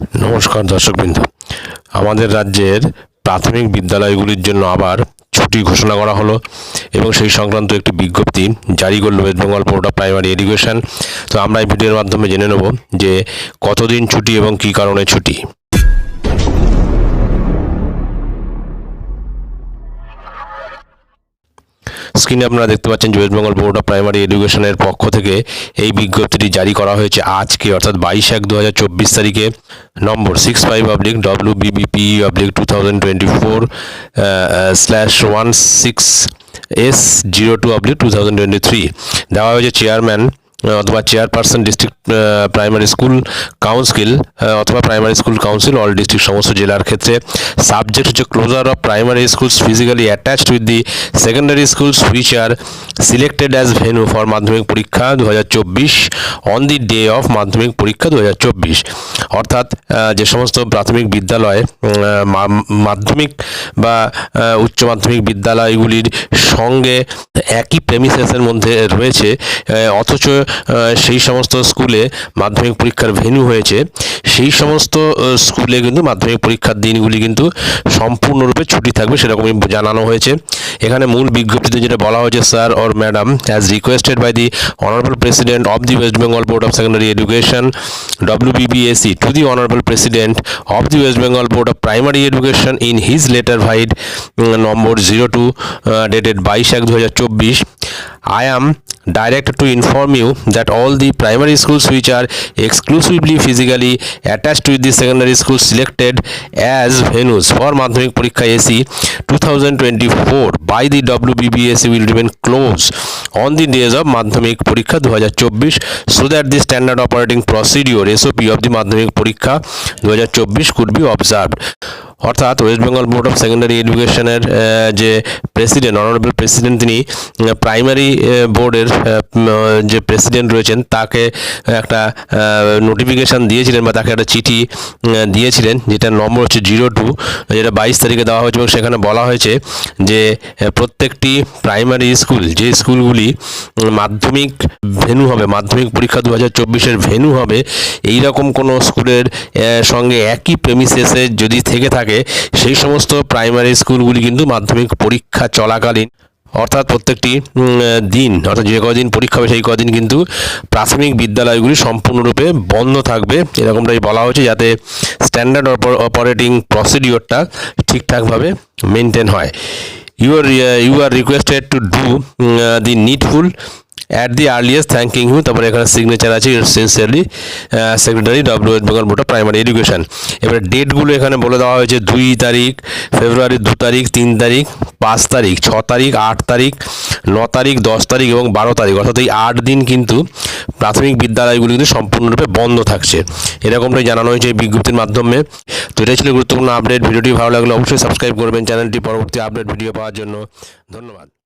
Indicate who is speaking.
Speaker 1: নমস্কার দর্শকবৃন্দ। আমাদের রাজ্যের প্রাথমিক বিদ্যালয়গুলির জন্য আবার ছুটি ঘোষণা করা হলো এবং সেই সংক্রান্ত একটি বিজ্ঞপ্তি জারি করল West Bengal board of primary education. তো আমরা এই ভিডিওর মাধ্যমে জেনে নেব যে কতদিন ছুটি এবং কী কারণে ছুটি। স্ক্রিনে আপনারা দেখতে পাচ্ছেন বেঙ্গল বোর্ড অফ প্রাইমারি এডুকেশনের পক্ষ থেকে এই বিজ্ঞপ্তিটি জারি করা হয়েছে আজকে, অর্থাৎ বাইশ এক দু তারিখে। Number six five public W BBP public two thousand twenty four slash one six S zero two oblique two thousand twenty three দেওয়া হয়েছে চেয়ারম্যান অথবা chairperson district primary school council অথবা primary school council all district সমস্ত জেলার ক্ষেত্রে। Subject হচ্ছে closure of primary schools physically attached with the secondary schools which are selected as venue for মাধ্যমিক পরীক্ষা দু হাজার চব্বিশ অন দি ডে অফ মাধ্যমিক পরীক্ষা দু হাজার চব্বিশ। অর্থাৎ যে সমস্ত প্রাথমিক বিদ্যালয় মাধ্যমিক বা উচ্চ মাধ্যমিক বিদ্যালয়গুলির সঙ্গে একই প্রেমিসেসের মধ্যে রয়েছে অথচ সেই সমস্ত স্কুলে মাধ্যমিক পরীক্ষার ভেন্যু হয়েছে। সেই সমস্ত স্কুলে কিন্তু মাধ্যমিক পরীক্ষার দিনগুলি কিন্তু সম্পূর্ণরূপে ছুটি থাকবে সেরকমই জানানো হয়েছে। এখানে মূল বিজ্ঞপ্তিতে যেটা বলা হয়েছে sir or madam as requested by the honourable president of the West Bengal board of secondary education to the Honorable President of the West Bengal Board of Primary Education in his letter vide mm, number 02 uh, dated 22 এক 2024 I am directed to inform you that all the primary schools which are exclusively physically attached with the secondary schools selected as venues for Madhyamik Parikha AC 2024 by the WBBSE will remain closed on the days of Madhyamik Parikha 2024 so that the standard operating procedure SOP of the Madhyamik Parikha 2024 could be observed অর্থাৎ West Bengal board of secondary এডুকেশনের যে president honourable president তিনি primary বোর্ডের যে president রয়েছেন, তাকে একটা notification দিয়েছিলেন বা তাকে একটা চিঠি দিয়েছিলেন, যেটা নম্বর হচ্ছে জিরো টু যেটা বাইশ তারিখে দেওয়া হয়েছে এবং সেখানে বলা হয়েছে যে প্রত্যেকটি প্রাইমারি স্কুল যে স্কুলগুলি মাধ্যমিক ভেনু হবে, মাধ্যমিক পরীক্ষা দু হাজার চব্বিশের ভেনু হবে এই রকম কোনো স্কুলের সঙ্গে একই প্রেমিসেসে যদি থেকে থাকে সেই সমস্ত প্রাইমারি স্কুলগুলি কিন্তু মাধ্যমিক পরীক্ষা চলাকালীন, অর্থাৎ প্রত্যেকটি দিন, অর্থাৎ যে কদিন পরীক্ষা হবে সেই কদিন কিন্তু প্রাথমিক বিদ্যালয়গুলি সম্পূর্ণরূপে বন্ধ থাকবে। এরকমটাই বলা হয়েছে যাতে স্ট্যান্ডার্ড অপারেটিং প্রসিডিওরটা ঠিকঠাকভাবে মেনটেন হয়। You are you are requested to do the needful at the earliest thanking you তারপরে এখানে সিগনেচার আছে sincerely secretary W West Bengal board of primary education এবারে ডেটগুলো এখানে বলে দেওয়া হয়েছে, দুই তারিখ ফেব্রুয়ারি দু তারিখ, তিন তারিখ, পাঁচ তারিখ, ছ তারিখ, আট তারিখ, ন তারিখ, দশ তারিখ এবং বারো তারিখ। অর্থাৎ এই আট দিন কিন্তু প্রাথমিক বিদ্যালয়গুলি কিন্তু সম্পূর্ণরূপে বন্ধ থাকছে। এরকমটাই জানানো হয়েছে এই বিজ্ঞপ্তির মাধ্যমে। তো এটাই ছিল গুরুত্বপূর্ণ আপডেট ভিডিওটি ভালো লাগলে অবশ্যই সাবস্ক্রাইব করবেন। চ্যানেলটি পরবর্তী আপডেট ভিডিও পাওয়ার জন্য। ধন্যবাদ।